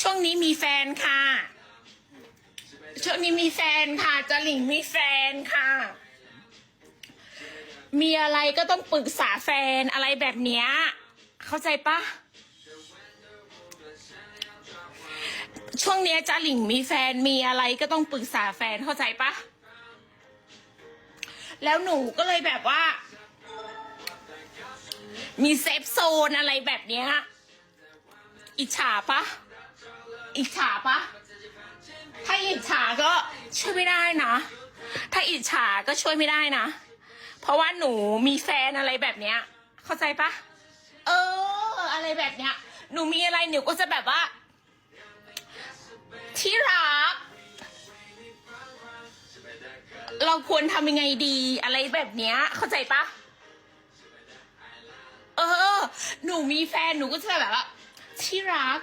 ช่วงนี้มีแฟนค่ะ ช่วงนี้มีแฟนค่ะจหลิงมีแฟนค่ะ มีอะไรก็ต้องปรึกษาแฟนอะไรแบบเนี้ย เข้าใจปะช่วงเนี้ยจ้าหลิงมีแฟนมีอะไรก็ต้องปรึกษาแฟนเข้าใจปะแล้วหนูก็เลยแบบว่า มีเซฟโซนอะไรแบบเนี้ยอิจฉาปะ อิจฉาปะถ้าอิจฉาก็ช่วยไม่ได้นะ ถ้าอิจฉาก็ช่วยไม่ได้นะ เพราะว่าหนูมีแฟนอะไรแบบเนี้ย เข้าใจปะเออ อะไรแบบเนี้ย หนูมีอะไรหนูก็จะแบบว่า ที่รัก เราควรทำยังไงดีอะไรแบบเนี้ย เข้าใจปะเออ หนูมีแฟนหนูก็จะแบบว่าที่รัก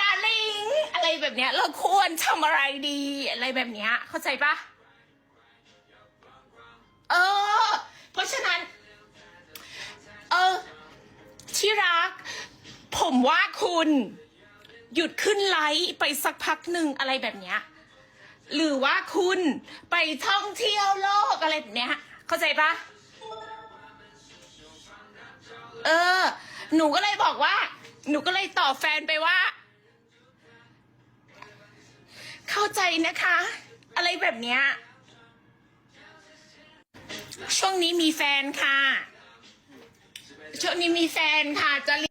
ดาริงอะไรแบบเนี้ย เราควรทำอะไรดี อะไรแบบเนี้ย เข้าใจปะเออ เพราะฉะนั้น เออ ที่รัก ผมว่าคุณ หยุดขึ้นไลฟ์ไปสักพักหนึ่งอะไรแบบเนี้ย หรือว่าคุณไปท่องเที่ยวโลกอะไรแบบเนี้ย เข้าใจปะเออ หนูก็เลยบอกว่า หนูก็เลยตอบแฟนไปว่า เข้าใจนะคะ อะไรแบบเนี้ยช่วงนี้มีแฟนค่ะ ช่วงนี้มีแฟนค่ะจะ